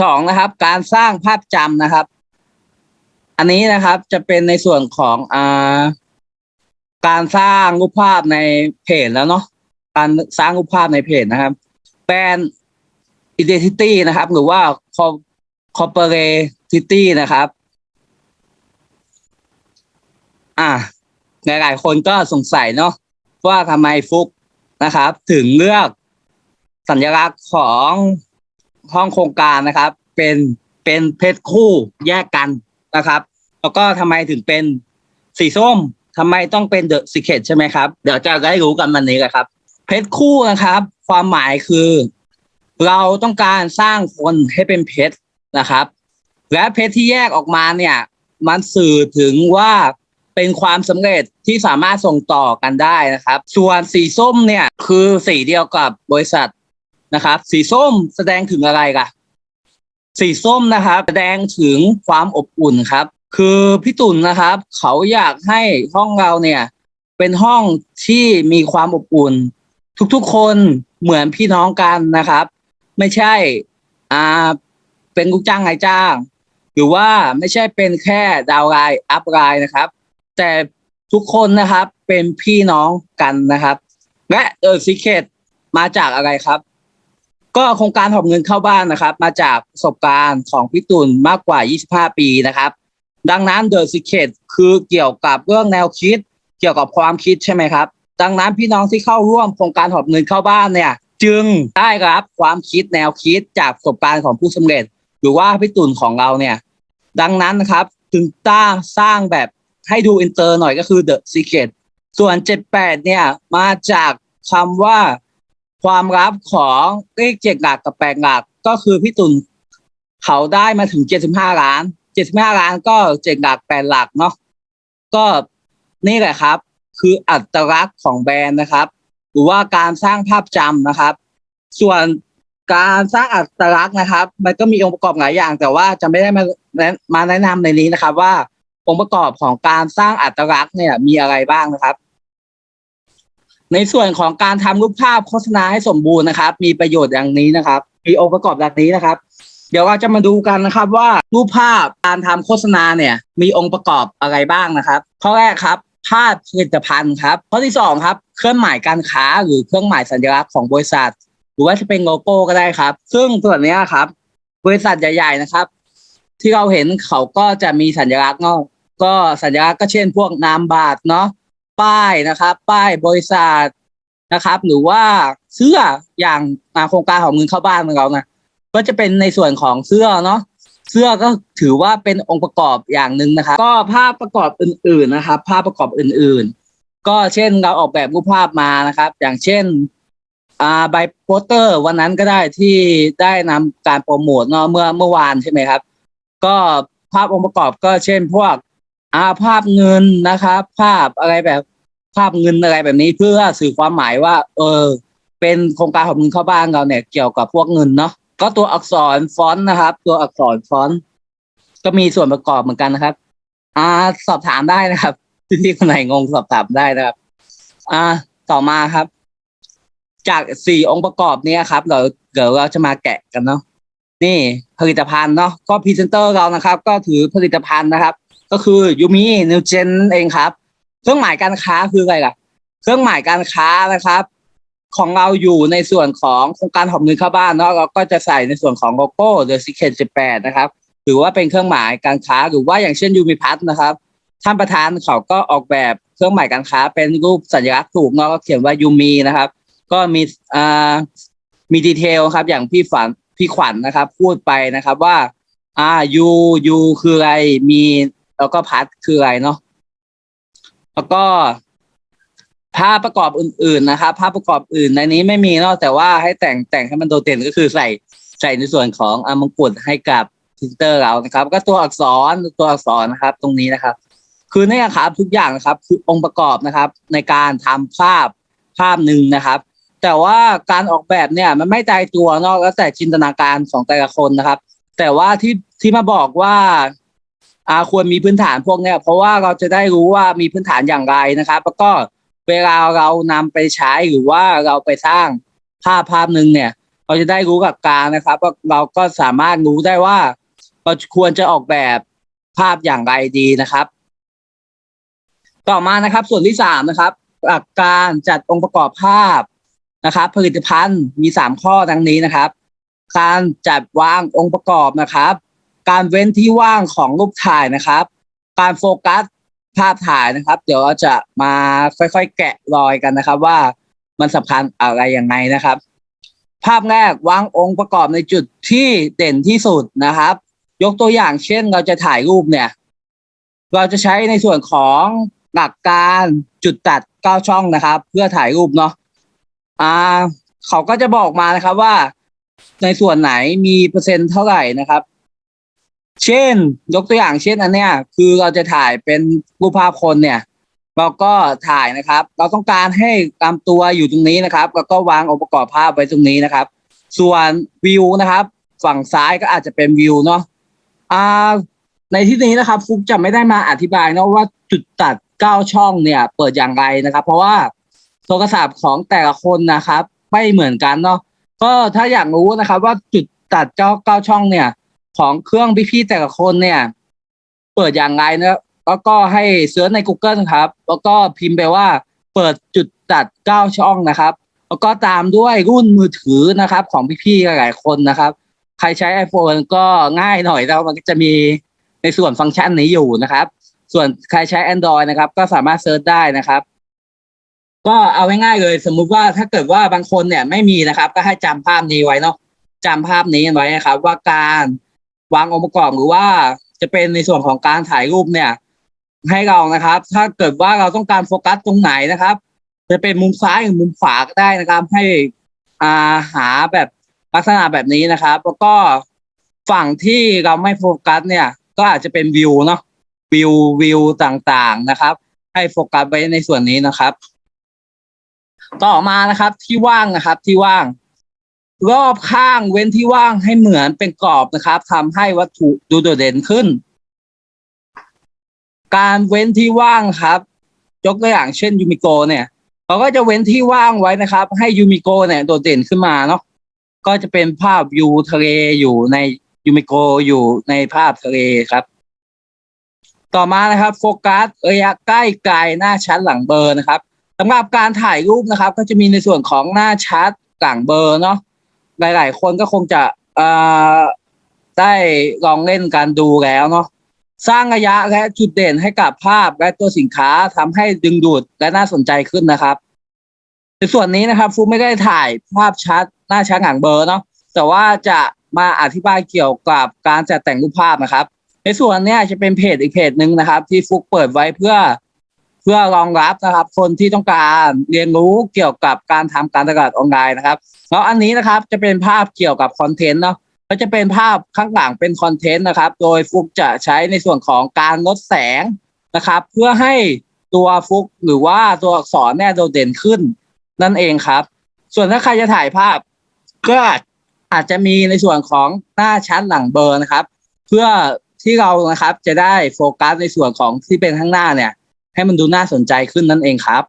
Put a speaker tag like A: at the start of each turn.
A: สองนะครับ การสร้างภาพจำนะครับ อันนี้นะครับจะเป็นในส่วนของอ่าการสร้างรูปภาพในเพจแล้วเนาะการสร้างรูปภาพในเพจนะครับแบรนด์ identity นะครับ หรือว่า corporatity นะครับ อ่าหลายๆคนก็สงสัยเนาะว่าทำไมฟุกนะครับ ถึงเลือกสัญลักษณ์ของ ห้องโครงการนะครับ เป็นเป็นเพชรคู่แยกกันนะครับ แล้วก็ทำไมถึงเป็นสีส้มทำไมต้องเป็นเดอะสิเคตใช่ไหมครับ เดี๋ยวจะได้รู้กันวันนี้แหละครับเพชรคู่นะครับ ความหมายคือ เราต้องการสร้างคนให้เป็นเพชรนะครับ และเพชรที่แยกออกมาเนี่ย มันสื่อถึงว่าเป็นความสำเร็จที่สามารถส่งต่อกันได้นะครับ ส่วนสีส้มเนี่ยคือสีเดียวกับบริษัท นะครับ สีส้มแสดงถึงอะไรล่ะ สีส้มนะครับ แสดงถึงความอบอุ่นครับ คือพี่ตุ่นนะครับ เขาอยากให้ห้องเราเนี่ย เป็นห้องที่มีความอบอุ่น ทุกๆคนเหมือนพี่น้องกันนะครับ ไม่ใช่อ่าเป็นลูกจ้างนายจ้าง หรือว่าไม่ใช่เป็นแค่ดาวไลน์อัพไลน์นะครับ แต่ทุกคนนะครับเป็นพี่น้องกันนะครับ และเออซิเคตมาจากอะไรครับ ก็โครงการหอบเงินเข้าบ้านนะครับ มาจากประสบการณ์ของพี่ตุลมากกว่า 25 ปีนะครับ ดังนั้น The Secret คือเกี่ยวกับเรื่องแนวคิด เกี่ยวกับความคิดใช่ไหมครับ ดังนั้นพี่น้องที่เข้าร่วมโครงการหอบเงินเข้าบ้านเนี่ย จึงได้รับความคิดแนวคิดจากประสบการณ์ของผู้สำเร็จ หรือว่าพี่ตุลของเราเนี่ย ดังนั้นนะครับถึงตั้งสร้างแบบให้ดูอินเตอร์หน่อยก็คือ The Secret ส่วน 78 เนี่ยมาจากคำว่า ความลับของเลขเจ็ดหลักกับแปดหลักก็คือพี่ตุลเขาได้มาถึง75ล้าน75ล้านก็เจ็ดหลักแปดหลักเนาะก็นี่แหละครับ คืออัตลักษณ์ของแบรนด์นะครับ หรือว่าการสร้างภาพจำนะครับ ส่วนการสร้างอัตลักษณ์นะครับ มันก็มีองค์ประกอบหลายอย่าง แต่ว่าจะไม่ได้มามาแนะนำในนี้นะครับ ว่าองค์ประกอบของการสร้างอัตลักษณ์เนี่ยมีอะไรบ้างนะครับ ในส่วนของการทำรูปภาพโฆษณาให้สมบูรณ์นะครับ มีประโยชน์อย่างนี้นะครับ มีองค์ประกอบดังนี้นะครับ เดี๋ยวเราจะมาดูกันนะครับว่ารูปภาพการทำโฆษณาเนี่ย มีองค์ประกอบอะไรบ้างนะครับข้อแรกครับภาพผลิตภัณฑ์ครับข้อที่สองครับเครื่องหมายการค้าหรือเครื่องหมายสัญลักษณ์ของบริษัท หรือว่าจะเป็นโลโก้ก็ได้ครับ ซึ่งส่วนเนี้ยครับ บริษัทใหญ่ ๆนะครับ ที่เราเห็นเขาก็จะมีสัญลักษณ์เนาะก็สัญลักษณ์ก็เช่น พวกนามบัตรเนาะ ป้ายนะครับ ป้ายบริษัทนะครับ หรือว่าเสื้ออย่างโครงการของเงินเข้าบ้านของเรานะก็จะเป็นในส่วนของเสื้อเนาะเสื้อก็ถือว่าเป็นองค์ประกอบอย่างหนึ่งนะครับก็ภาพประกอบอื่น ๆนะครับ ภาพประกอบอื่น ๆ ก็เช่นเราออกแบบรูปภาพมานะครับ อย่างเช่นอ่าใบโปสเตอร์วันนั้นก็ได้ที่ได้นำการโปรโมทเนาะเมื่อเมื่อวานใช่ไหมครับ ก็ภาพองค์ประกอบก็เช่น พวก อ่าภาพเงินนะครับ ภาพอะไรแบบ ภาพเงินอะไรแบบนี้เพื่อสื่อความหมายว่า เออ เป็นโครงการของเงินเข้าบ้านเราเนี่ย เกี่ยวกับพวกเงินเนาะก็ตัวอักษรฟอนต์นะครับ ตัวอักษรฟอนต์ก็มีส่วนประกอบเหมือนกันนะครับ อ่าสอบถามได้นะครับที่คนไหนงงสอบถามได้นะครับ อ่า ต่อมาครับ จากสี่องค์ประกอบเนี้ยครับเราเดี๋ยวเราจะมาแกะกันเนาะนี่ผลิตภัณฑ์เนาะก็พรีเซนเตอร์เรานะครับ ก็ถือผลิตภัณฑ์นะครับ ก็คือยูมินิวเจนเองครับ เครื่องหมายการค้าคืออะไรล่ะ เครื่องหมายการค้านะครับ ของเราอยู่ในส่วนของโครงการหอบเงินเข้าบ้านเนาะเราก็จะใส่ในส่วนของโลโก้ The Secret 18นะครับถือว่าเป็นเครื่องหมายการค้าหรือว่าอย่างเช่นยูมิพัทนะครับ ท่านประธานเขาก็ออกแบบเครื่องหมายการค้า เป็นรูปสัญลักษณ์ถูกเนาะก็เขียนว่ายูมีนะครับ ก็มีอ่ามีดีเทลครับ อย่างพี่ฝันพี่ขวัญนะครับ พูดไปนะครับว่าอ่ายูยูคืออะไรมี แล้วก็พัทคืออะไรเนาะแล้วก็ภาพประกอบอื่น ๆ นะครับภาพประกอบอื่นในนี้ไม่มีเนาะแต่ว่าให้แต่งแต่งให้มันโดดเด่นก็คือใส่ใส่ในส่วนของอมงกุฎให้กับพิมพ์เตอร์เรานะครับ ก็ตัวอักษรตัวอักษรนะครับ ตรงนี้นะครับ คือเนี่ยครับทุกอย่างนะครับ คือองค์ประกอบนะครับ ในการทำภาพภาพหนึ่งนะครับ แต่ว่าการออกแบบเนี่ยมันไม่ตายตัวเนอกแล้วแต่จินตนาการของแต่ละคนนะครับ แต่ว่าที่ที่มาบอกว่า อาควรมีพื้นฐานพวกเนี้ยเพราะว่าเราจะได้รู้ว่ามีพื้นฐานอย่างไรนะครับ แล้วก็เวลาเรานำไปใช้หรือว่าเราไปสร้างภาพภาพหนึ่งเนี่ย เราจะได้รู้หลักการนะครับว่าเราก็สามารถรู้ได้ว่าเราควรจะออกแบบภาพอย่างไรดีนะครับ ต่อมานะครับ ส่วนที่สามนะครับหลักการจัดองค์ประกอบภาพนะครับ ผลิตภัณฑ์มีสามข้อดังนี้นะครับ การจัดวางองค์ประกอบนะครับ การเว้นที่ว่างของรูปถ่ายนะครับ การโฟกัสภาพถ่ายนะครับ เดี๋ยวเราจะมาค่อยๆ แกะรอยกันนะครับ ว่ามันสำคัญอะไรยังไงนะครับ ภาพแรกวางองค์ประกอบในจุดที่เด่นที่สุดนะครับ ยกตัวอย่างเช่นเราจะถ่ายรูปเนี่ย เราจะใช้ในส่วนของหลักการจุดตัดเก้าช่องนะครับ เพื่อถ่ายรูปเนาะอ่า เขาก็จะบอกมานะครับว่าในส่วนไหนมีเปอร์เซ็นต์เท่าไหร่นะครับ เช่น ยกตัวอย่างเช่นอันเนี้ย คือเราจะถ่ายเป็นรูปภาพคนเนี่ย เราก็ถ่ายนะครับ เราต้องการให้ตามตัวอยู่ตรงนี้นะครับ แล้วก็วางองค์ประกอบภาพไว้ตรงนี้นะครับ ส่วนวิวนะครับ ฝั่งซ้ายก็อาจจะเป็นวิวเนาะอ่าในที่นี้นะครับฟุกจะไม่ได้มาอธิบายนะว่าจุดตัดเก้าช่องเนี่ย เปิดอย่างไรนะครับ เพราะว่าโทรศัพท์ของแต่ละคนนะครับ ไม่เหมือนกันเนาะก็ถ้าอยากรู้นะครับ ว่าจุดตัดเก้าเก้าช่องเนี่ย ของเครื่องพี่ๆแต่ละคนเนี่ย เปิดอย่างไรนะแล้วก็ให้เสิร์ชใน Google ครับ แล้วก็พิมพ์ไปว่า เปิดจุดตัดเก้าช่องนะครับ แล้วก็ตามด้วยรุ่นมือถือนะครับ ของพี่ๆหลายๆคนนะครับ ใครใช้ iPhone ก็ง่ายหน่อยแล้วมันจะมีในส่วนฟังก์ชันนี้อยู่นะครับ ส่วนใครใช้ Android นะครับ ก็สามารถเซิร์ชได้นะครับ ก็เอาง่ายๆเลย สมมุติว่าถ้าเกิดว่าบางคนเนี่ยไม่มีนะครับ ก็ให้จำภาพนี้ไว้เนาะจำภาพนี้ไว้นะครับ ว่าการ วางองค์ประกอบหรือว่าจะเป็นในส่วนของการถ่ายรูปเนี่ย ให้เรานะครับ ถ้าเกิดว่าเราต้องการโฟกัสตรงไหนนะครับ จะเป็นมุมซ้ายหรือมุมขวาก็ได้นะครับ ให้อาหาแบบลักษณะแบบนี้นะครับ แล้วก็ฝั่งที่เราไม่โฟกัสเนี่ย ก็อาจจะเป็นวิวเนาะวิววิวต่างๆนะครับ ให้โฟกัสไว้ในส่วนนี้นะครับ ต่อมานะครับที่ว่างนะครับที่ว่าง รอบข้างเว้นที่ว่างให้เหมือนเป็นกรอบนะครับทำให้วัตถุดูโดดเด่นขึ้น การเว้นที่ว่างครับยกตัวอย่างเช่นยูมิโกเนี่ยเราก็จะเว้นที่ว่างไว้นะครับ ให้ยูมิโกเนี่ยโดดเด่นขึ้นมาเนาะก็จะเป็นภาพวิวทะเลอยู่ในยูมิโกอยู่ในภาพทะเลครับ ต่อมานะครับ โฟกัสระยะใกล้ไกลหน้าชัดหลังเบอร์นะครับสำหรับการถ่ายรูปนะครับ ก็จะมีในส่วนของหน้าชัดหลังเบอร์เนาะ หลาย ๆ คนก็คงจะอได้ลองเล่นการดูแล้วเนาะสร้างระยะและจุดเด่นให้กับภาพและตัวสินค้าทำให้ดึงดูดและน่าสนใจขึ้นนะครับในส่วนนี้นะครับฟูไม่ได้ถ่ายภาพชัดหน้าชัดหลังเบอร์เนาะแต่ว่าจะมาอธิบายเกี่ยวกับการจัดแต่งรูปภาพนะครับ ในส่วนนี้จะเป็นเพจอีกเพจหนึ่งนะครับ ที่ฟุกเปิดไว้เพื่อ พื่อรองรับนะครับ คนที่ต้องการเรียนรู้เกี่ยวกับการทำการตลาดออนไลน์นะครับแล้วอันนี้นะครับจะเป็นภาพเกี่ยวกับคอนเทนต์เนาะก็จะเป็นภาพข้างหลังเป็นคอนเทนต์นะครับ โดยฟุกจะใช้ในส่วนของการลดแสงนะครับ เพื่อให้ตัวฟุกหรือว่าตัวอักษรเนี่ยโดดเด่นขึ้นนั่นเองครับ ส่วนถ้าใครจะถ่ายภาพก็อาจจะมีในส่วนของหน้าชั้นหลังเบอร์นะครับ เพื่อที่เรานะครับจะได้โฟกัสในส่วนของที่เป็นข้างหน้าเนี่ย ให้มันดูน่าสนใจขึ้นนั่นเองครับ